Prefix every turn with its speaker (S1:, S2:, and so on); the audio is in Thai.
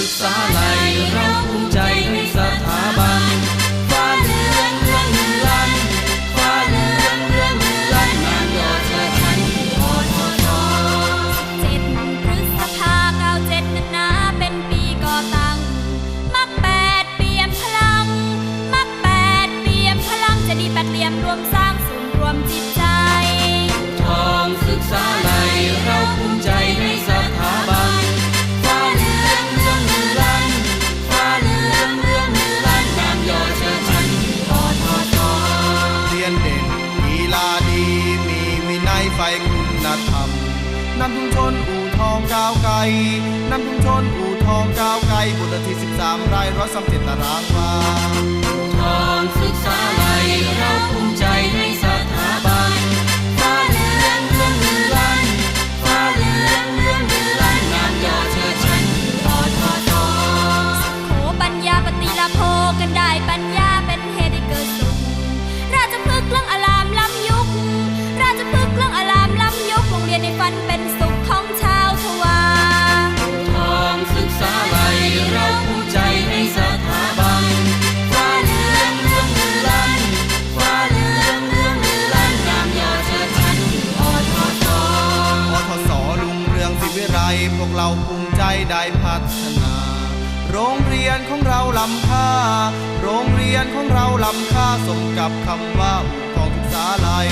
S1: ศึ
S2: กายเราภูมิใจ
S3: ฝ่คุณธรรมนำชุมชนอู่ทองก้าวไกลนำชุมชนอู่ทองก้าวไกลบุตรที่สิ13ไร่ร้อยสามสิบตารางวา
S2: กเราภูมิใจ
S1: ได้พั
S3: ฒนา โรงเรียนของเราล้ำค่า โรงเรียนของเราล้ำค่าสมกับคำว่าของ
S2: ทุกสาลัย